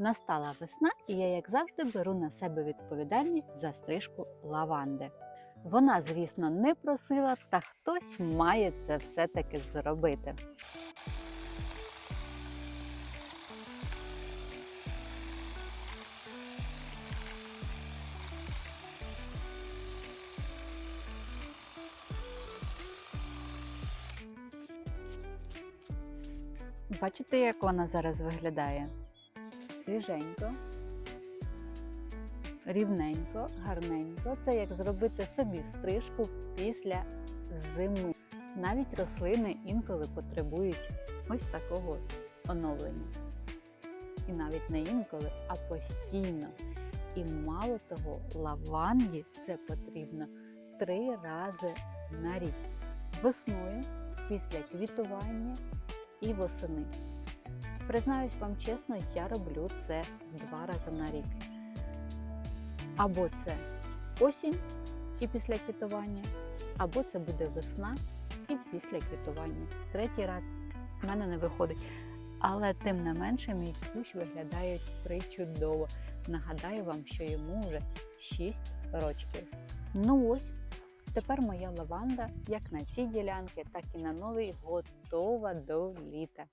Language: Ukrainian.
Настала весна, і я, як завжди, беру на себе відповідальність за стрижку лаванди. Вона, звісно, не просила, та хтось має це все-таки зробити. Бачите, як вона зараз виглядає? Свіженько, рівненько, гарненько. Це як зробити собі стрижку після зими. Навіть рослини інколи потребують ось такого оновлення. І навіть не інколи, а постійно. І мало того, лаванді це потрібно три рази на рік. Весною, після квітування і восени. Признаюсь вам чесно, я роблю це два рази на рік. Або це осінь і після квітування, або це буде весна і після квітування. Третій раз в мене не виходить. Але тим не менше мій кущ виглядає причудово. Нагадаю вам, що йому вже 6 рочків. Ну ось, тепер моя лаванда, як на цій ділянці, так і на новий, готова до літа.